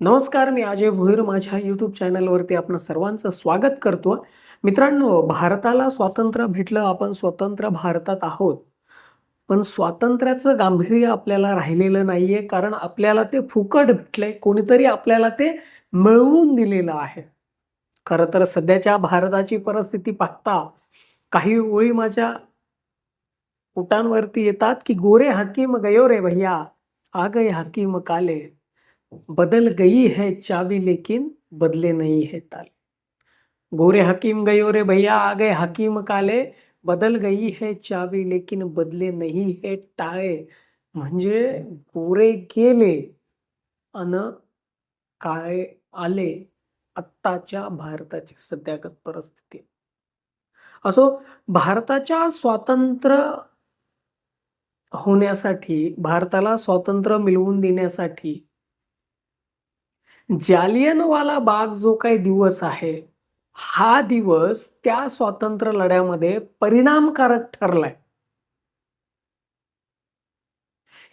नमस्कार मी अजय भोईर. माझ्या यूट्यूब चॅनलवरती आपण सर्वांचं स्वागत करतो. मित्रांनो भारताला स्वातंत्र्य भेटलं आपण स्वतंत्र भारतात आहोत. पण स्वातंत्र्याचं गांभीर्य आपल्याला राहिलेलं नाही आहे कारण आपल्याला ते फुकट भेटलंय. कोणीतरी आपल्याला ते मिळवून दिलेलं आहे. खरं तर सध्याच्या भारताची परिस्थिती पाहता काही ओळी माझ्या पोटांवरती येतात की गोरे हकीम गयो रे भैया आ गए हकीम काले. बदल गई है चावी लेकिन बदले नहीं है ताले। गोरे हकीम गयो रे भैया आ गए हकीम काले। बदल गई है चावी लेकिन बदले नहीं है टाळे म्हणजे गोरे गेले अन काळे आले आत्ताच्या भारताची सध्यागत परिस्थिती. असो भारताच्या स्वातंत्र्य होण्यासाठी भारताला स्वातंत्र्य मिळवून देण्यासाठी जालियनवाला बाग जो काही दिवस आहे हा दिवस त्या स्वातंत्र्य लढ्यामध्ये परिणामकारक ठरलाय.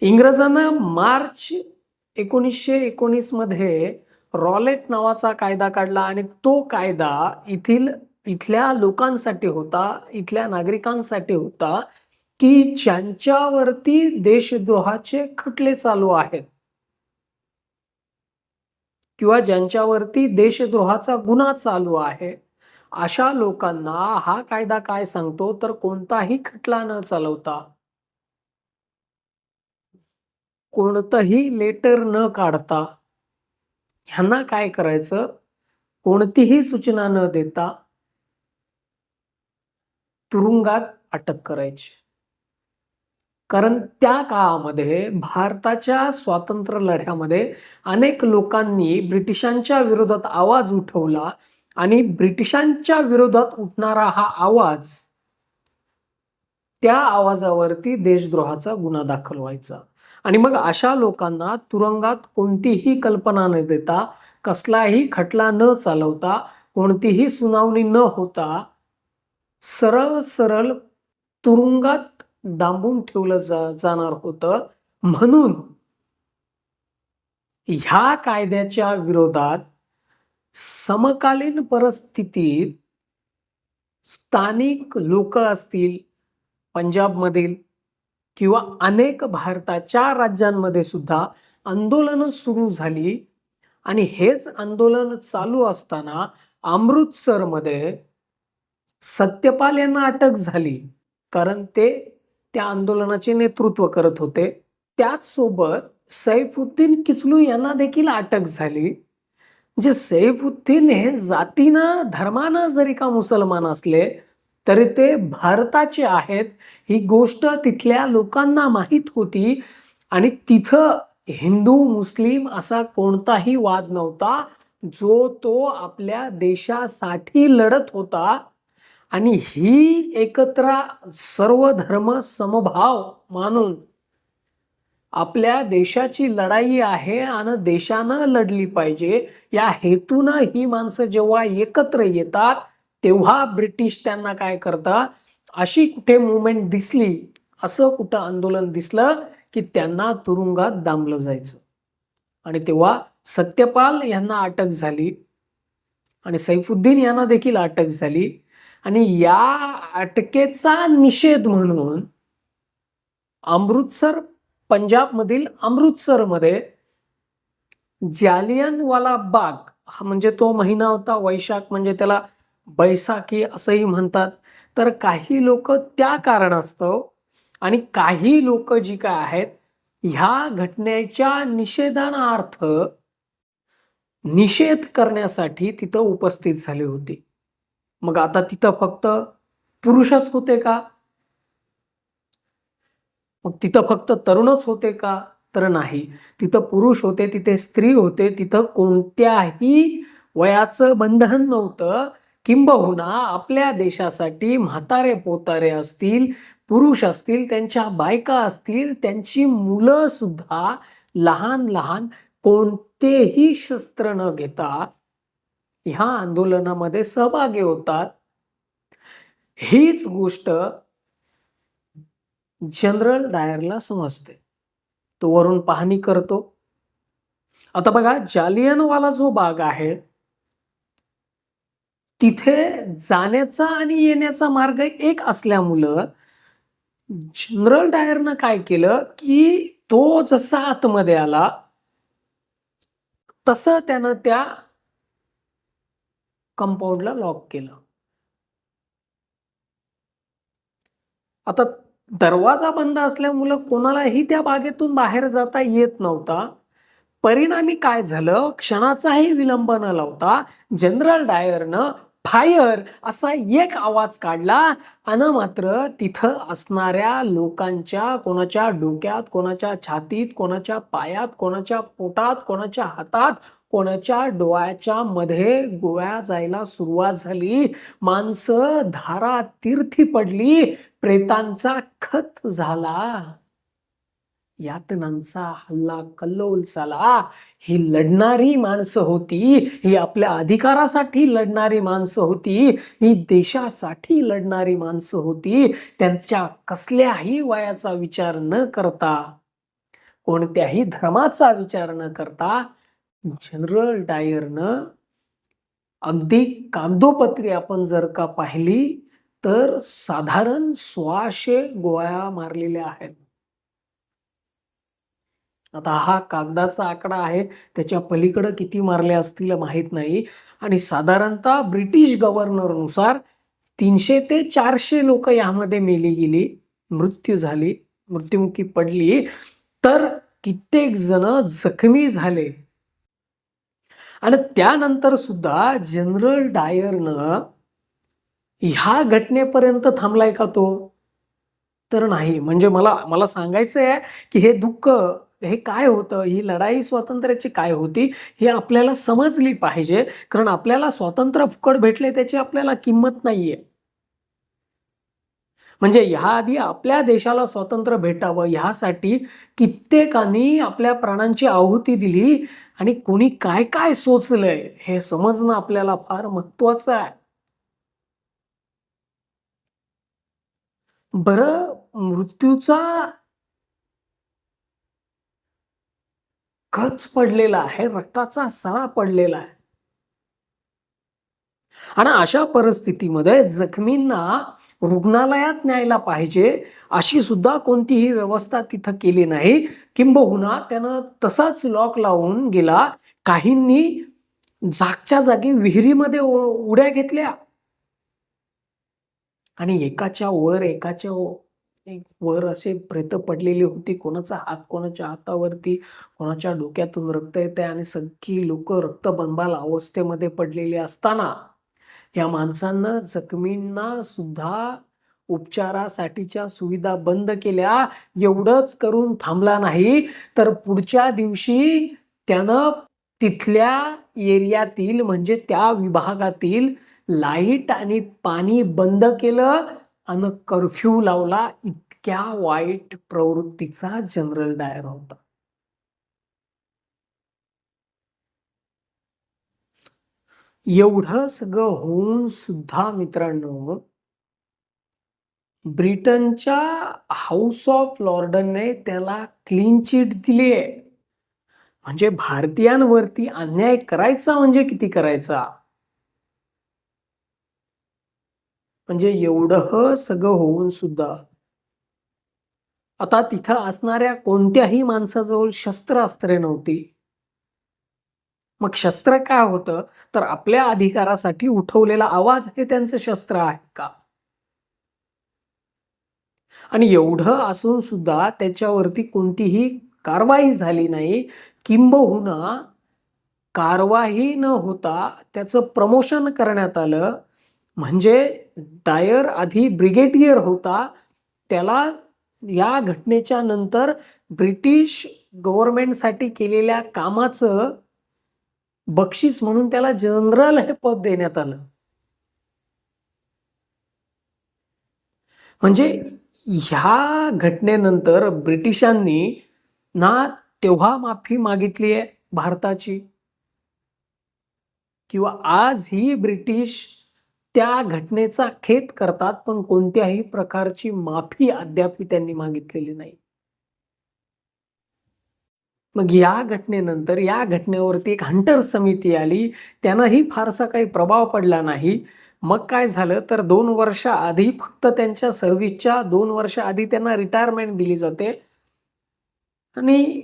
इंग्रजांना मार्च एकोणीसशे एकोणीसमध्ये रॉलेट नावाचा कायदा काढला आणि तो कायदा इथील इथल्या लोकांसाठी होता इथल्या नागरिकांसाठी होता की ज्यांच्यावरती देशद्रोहाचे खटले चालू आहेत. किंवा ज्यांच्यावरती देशद्रोहाचा गुन्हा चालू आहे अशा लोकांना हा कायदा काय सांगतो? तर कोणताही खटला न चालवता कोणतंही लेटर न काढता ह्यांना काय करायचं? कोणतीही सूचना न देता तुरुंगात अटक करायची. कारण त्या काळामध्ये भारताच्या स्वातंत्र्य लढ्यामध्ये अनेक लोकांनी ब्रिटिशांच्या विरोधात आवाज उठवला आणि ब्रिटिशांच्या विरोधात उठणारा हा आवाज त्या आवाजावरती देशद्रोहाचा गुन्हा दाखल व्हायचा. आणि मग अशा लोकांना तुरुंगात कोणतीही कल्पना न देता कसलाही खटला न चालवता कोणतीही सुनावणी न होता सरळ सरळ तुरुंगात डांबून ठेवलं जा जाणार होतं. म्हणून ह्या कायद्याच्या विरोधात समकालीन परिस्थितीत स्थानिक लोक असतील पंजाबमधील किंवा अनेक भारताच्या राज्यांमध्ये सुद्धा आंदोलनं सुरू झाली. आणि हेच आंदोलन चालू असताना अमृतसरमध्ये सत्यपाल यांना अटक झाली. कारण ते त्या आंदोलनाचे नेतृत्व करत होते. त्याचसोबत सैफुद्दीन किचलू यांना देखील अटक झाली. जे सैफुद्दीन हे जातीनं धर्मानं जरी का मुसलमान असले तरी ते भारताचे आहेत. ही गोष्ट तिथल्या लोकांना माहीत होती आणि तिथं हिंदू मुस्लिम असा कोणताही वाद नव्हता. जो तो आपल्या देशासाठी लढत होता. आणि ही एकत्र सर्व धर्म समभाव मानून आपल्या देशाची लढाई आहे आणि देशानं लढली पाहिजे. या हेतूनं ही माणसं जेव्हा एकत्र येतात तेव्हा ब्रिटिश त्यांना काय करतात? अशी कुठे मुवमेंट दिसली असं कुठं आंदोलन दिसलं की त्यांना तुरुंगात दामलं जायचं. आणि तेव्हा सत्यपाल यांना अटक झाली. आणि सैफुद्दीन यांना देखील अटक झाली. आणि या अटकेचा निषेध म्हणून अमृतसर पंजाबमधील अमृतसरमध्ये जालियनवाला बाग हा म्हणजे तो महिना होता वैशाख म्हणजे त्याला बैसाखी असंही म्हणतात. तर काही लोक त्या कारणास्तव आणि काही लोक जी काय आहेत ह्या घटनेच्या निषेधानार्थ निषेध करण्यासाठी तिथं उपस्थित झाली होती. मग आता तिथं फक्त पुरुषच होते का? मग तिथं फक्त तरुणच होते का? तर नाही. तिथं पुरुष होते तिथे स्त्री होते तिथं कोणत्याही वयाचं बंधन नव्हतं. किंबहुना आपल्या देशासाठी म्हातारे पोतारे असतील पुरुष असतील त्यांच्या बायका असतील त्यांची मुलं सुद्धा लहान लहान कोणतेही शस्त्र न घेता ह्या आंदोलनामध्ये सहभागी होतात. हीच गोष्ट जनरल डायरला समजते. तो वरून पाहणी करतो. आता बघा जालियनवाला जो बाग आहे तिथे जाण्याचा आणि येण्याचा मार्ग एक असल्यामुळं जनरल डायरनं काय केलं की तो जसा आतमध्ये आला तसं त्यानं त्या कंपाऊंडला लॉक केलं. आता दरवाजा बंद असल्यामुळं कोणालाही त्या बागेतून बाहेर जाता येत नव्हता. परिणामी काय झालं? क्षणाचाही विलंब न लावता जनरल डायरनं फायर असा एक आवाज काढला आणि मात्र तिथं असणाऱ्या लोकांच्या कोणाच्या डोक्यात कोणाच्या छातीत कोणाच्या पायात कोणाच्या पोटात कोणाच्या हातात कोणाच्या डोळ्याच्या मध्ये गोळ्या जायला सुरुवात झाली. माणसं धारा तीर्थी पडली. प्रेतांचा खत झाला. यातनांचा हल्ला कल्लोल झाला ही लढणारी माणसं होती. ही आपल्या अधिकारासाठी लढणारी माणसं होती. ही देशासाठी लढणारी माणसं होती. त्यांच्या कसल्याही वयाचा विचार न करता कोणत्याही धर्माचा विचार न करता जनरल डायरनं अगदी कागदोपत्री आपण जर का पाहिली तर साधारण सोळाशे गोळ्या मारलेल्या आहेत. आता हा कागदाचा आकडा आहे. त्याच्या पलीकडं किती मारले असतील माहीत नाही. आणि साधारणतः ब्रिटिश गव्हर्नरनुसार तीनशे ते चारशे लोक यामध्ये मेली गेली. मृत्यू झाली. मृत्युमुखी पडली. तर कित्येक जण जखमी झाले. आणि त्यानंतर सुद्धा जनरल डायरनं ह्या घटनेपर्यंत थांबलाय का तो? तर नाही. म्हणजे मला मला सांगायचं आहे की हे दुःख हे काय होतं? ही लढाई स्वातंत्र्याची काय होती? हे आपल्याला समजली पाहिजे. कारण आपल्याला स्वातंत्र्य फुकट भेटले त्याची आपल्याला किंमत नाहीये. म्हणजे ह्या आधी आपल्या देशाला स्वातंत्र्य भेटावं. ह्यासाठी कित्येकांनी आपल्या प्राणांची आहुती दिली आणि कोणी काय काय सोचलंय हे समजणं आपल्याला फार महत्वाचं आहे. बरं मृत्यूचा खच पडलेला आहे रक्ताचा सळा पडलेला आहे. आणि अशा परिस्थितीमध्ये जखमींना रुग्णालयात न्यायला पाहिजे अशी सुद्धा कोणतीही व्यवस्था तिथं केली नाही. किंबहुना त्यानं तसाच लॉक लावून गेला. काहींनी जागच्या जागी विहिरीमध्ये उड्या घेतल्या. आणि एकाच्या वर एकाच्या वर असे प्रेत पडलेली होती. कोणाचा हात कोणाच्या हातावरती कोणाच्या डोक्यातून रक्त येते आणि सगळी लोक रक्तबंबाल अवस्थेमध्ये पडलेली असताना या माणसांना जखमींना सुद्धा उपचारासाठीच्या सुविधा बंद केल्या. एवढंच करून थांबला नाही. तर पुढच्या दिवशी त्यानं तिथल्या एरियातील म्हणजे त्या विभागातील लाइट आणि पाणी बंद केलं. आणि कर्फ्यू लावला इतक्या वाईट प्रवृत्तीचा जनरल डायर होता. एवढं सगळं होऊन सुद्धा मित्रांनो ब्रिटनच्या हाऊस ऑफ लॉर्डनने त्याला क्लीन चिट दिली आहे म्हणजे भारतीयांवरती अन्याय करायचा म्हणजे किती करायचा? म्हणजे एवढं सगळं होऊन सुद्धा. आता तिथं असणाऱ्या कोणत्याही माणसाजवळ शस्त्रास्त्रे नव्हती. मग शस्त्र काय होतं? तर आपल्या अधिकारासाठी उठवलेला आवाज हे त्यांचं शस्त्र आहे का? आणि एवढं असून सुद्धा त्याच्यावरती कोणतीही कारवाई झाली नाही. किंबहुना कारवाई न होता त्याचं प्रमोशन करण्यात आलं. म्हणजे डायर आधी ब्रिगेडियर होता. त्याला या घटनेच्या नंतर ब्रिटिश गव्हर्नमेंटसाठी केलेल्या कामाचं बक्षीस म्हणून त्याला जनरल हे पद देण्यात आलं. म्हणजे ह्या घटनेनंतर ब्रिटिशांनी ना तेव्हा माफी मागितली आहे भारताची किंवा आज ही ब्रिटिश त्या घटनेचा खेद करतात पण कोणत्याही प्रकारची माफी अद्याप त्यांनी मागितलेली नाही. मग या घटनेनंतर या घटनेवरती एक हंटर समिती आली. त्यांनाही फारसा काही प्रभाव पडला नाही. मग काय झालं? तर दोन वर्ष आधी फक्त त्यांच्या सर्व्हिसच्या दोन वर्ष आधी त्यांना रिटायरमेंट दिली जाते. आणि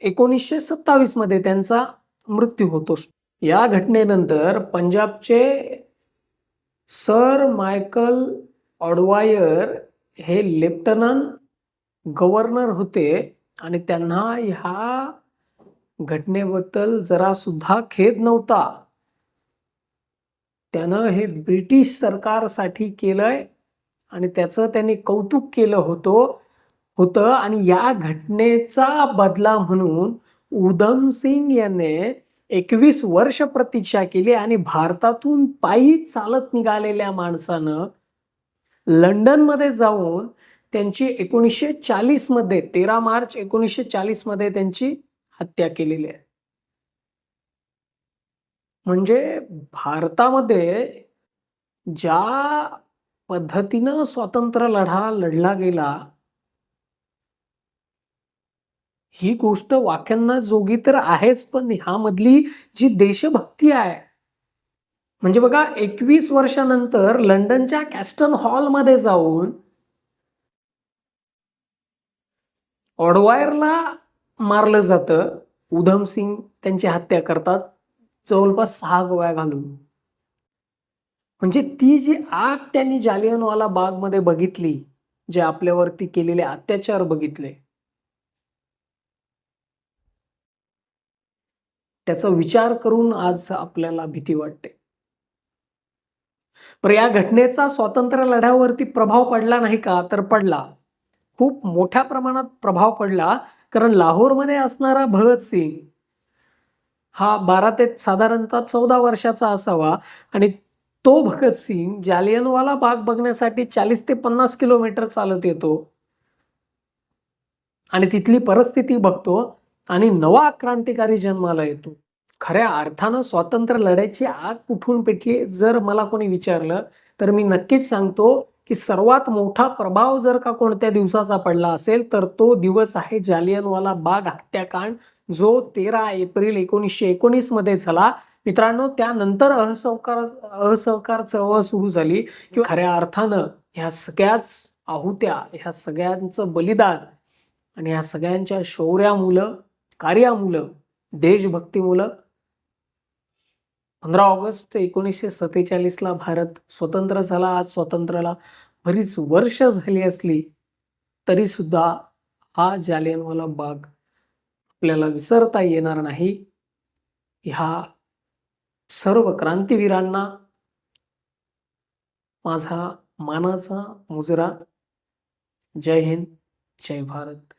एकोणीसशे सत्तावीसमध्ये त्यांचा मृत्यू होतो. या घटनेनंतर पंजाबचे सर मायकल ऑडवायर हे लेफ्टनंट गव्हर्नर होते आणि त्यांना ह्या घटनेबद्दल जरा सुद्धा खेद नव्हता. त्यानं हे ब्रिटिश सरकारसाठी केलंय आणि त्याचं त्यांनी कौतुक केलं होतं होतं आणि या घटनेचा बदला म्हणून उधम सिंग याने एकवीस वर्ष प्रतीक्षा केली आणि भारतातून पायी चालत निघालेल्या माणसानं लंडनमध्ये जाऊन त्यांची एकोणीसशे चाळीसमध्ये तेरा मार्च एकोणीसशे चाळीसमध्ये त्यांची हत्या केलेली आहे. म्हणजे भारतामध्ये ज्या पद्धतीनं स्वातंत्र्य लढा लढला गेला ही गोष्ट वाक्यांना जोगी तर आहेच पण ह्यामधली जी देशभक्ती आहे. म्हणजे बघा एकवीस वर्षानंतर लंडनच्या कॅस्टन हॉलमध्ये जाऊन ऑडवायरला मारलं जातं. उधम सिंग त्यांची हत्या करतात. जवळपास सहा गोळ्या घालून. म्हणजे ती जी आग त्यांनी जालियनवाला बागमध्ये बघितली जे आपल्यावरती केलेले अत्याचार बघितले त्याचा विचार करून आज आपल्याला भीती वाटते. पर या घटनेचा स्वातंत्र्य लढ्यावरती प्रभाव पडला नाही का? तर पडला. खूप मोठ्या प्रमाणात प्रभाव पडला. कारण लाहोरमध्ये असणारा भगतसिंग हा बारा ते साधारणतः चौदा वर्षाचा असावा. आणि तो भगतसिंग जालियनवाला बाग बघण्यासाठी चाळीस ते पन्नास किलोमीटर चालत येतो. आणि तिथली परिस्थिती बघतो. आणि नवा क्रांतिकारी जन्माला येतो. खऱ्या अर्थानं स्वातंत्र्य लढ्याची आग कुठून पेटली जर मला कोणी विचारलं तर मी नक्कीच सांगतो की सर्वात मोठा प्रभाव जर का कोणत्या दिवसाचा पडला असेल तर तो दिवस आहे जालियनवाला बाग हत्याकांड जो तेरा एप्रिल एकोणीसशे एकोणीसमध्ये झाला. मित्रांनो त्यानंतर असहकार असहकार चळवळ सुरू झाली. किंवा खऱ्या अर्थानं ह्या सगळ्याच आहुत्या ह्या सगळ्यांचं बलिदान आणि ह्या सगळ्यांच्या शौर्यामुलं कार्यामुलं देशभक्तीमुलं. पंधरा ऑगस्ट एकोणीसशे सत्तेचाळीसला भारत स्वतंत्र झाला. आज स्वातंत्र्याला बरीच वर्ष झाली असली तरी सुद्धा हा जालियनवाला बाग आपल्याला विसरता येणार नाही. ह्या सर्व क्रांतीवीरांना माझा मानाचा मुजरा. जय हिंद जय भारत.